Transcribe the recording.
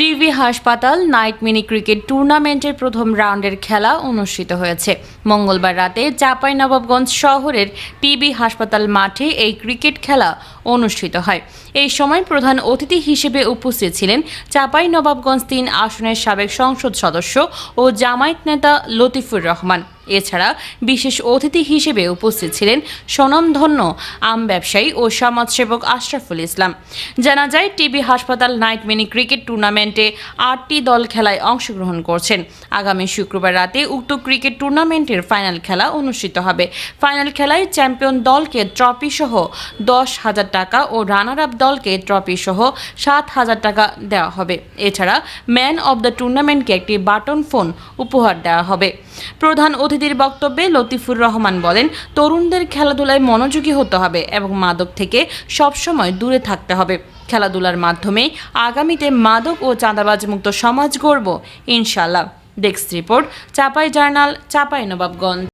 TV হাসপাতাল night mini cricket টুর্নামেন্টের প্রথম রাউন্ডের খেলা অনুষ্ঠিত হয়েছে। মঙ্গলবার রাতে চাঁপাইনবাবগঞ্জ শহরের টিবি হাসপাতাল মাঠে এই ক্রিকেট খেলা অনুষ্ঠিত হয়। এই সময় প্রধান অতিথি হিসেবে উপস্থিত ছিলেন চাঁপাইনবাবগঞ্জ তিন আসনের সাবেক সংসদ সদস্য ও জামায়াত নেতা লতিফুর রহমান। এছাড়া বিশেষ অতিথি হিসেবে উপস্থিত ছিলেন স্বনামধন্য আম ব্যবসায়ী ও সমাজসেবক আশরাফুল ইসলাম। জানা যায়, টিবি হাসপাতাল নাইট মিনি ক্রিকেট টুর্নামেন্টে আটটি দল খেলায় অংশগ্রহণ করছেন। আগামী শুক্রবার রাতে উক্ত ক্রিকেট টুর্নামেন্টের ফাইনাল খেলা অনুষ্ঠিত হবে। ফাইনাল খেলায় চ্যাম্পিয়ন দলকে ট্রফি সহ দশ হাজার টাকা ও রানার আপ দলকে ট্রফি সহ সাত হাজার টাকা দেওয়া হবে। এছাড়া ম্যান অব দ্য টুর্নামেন্টকে একটি বাটন ফোন উপহার দেওয়া হবে। প্রধান অতিথির বক্তব্যে লতিফুর রহমান বলেন, তরুণদের খেলাধুলায় মনোযোগী হতে হবে এবং মাদক থেকে সবসময় দূরে থাকতে হবে। খেলাধুলার মাধ্যমে আগামীতে মাদক ও চাঁদাবাজ মুক্ত সমাজ গড়ব ইনশাল্লাহ desk report, Chapai journal, Chapai Nawabganj.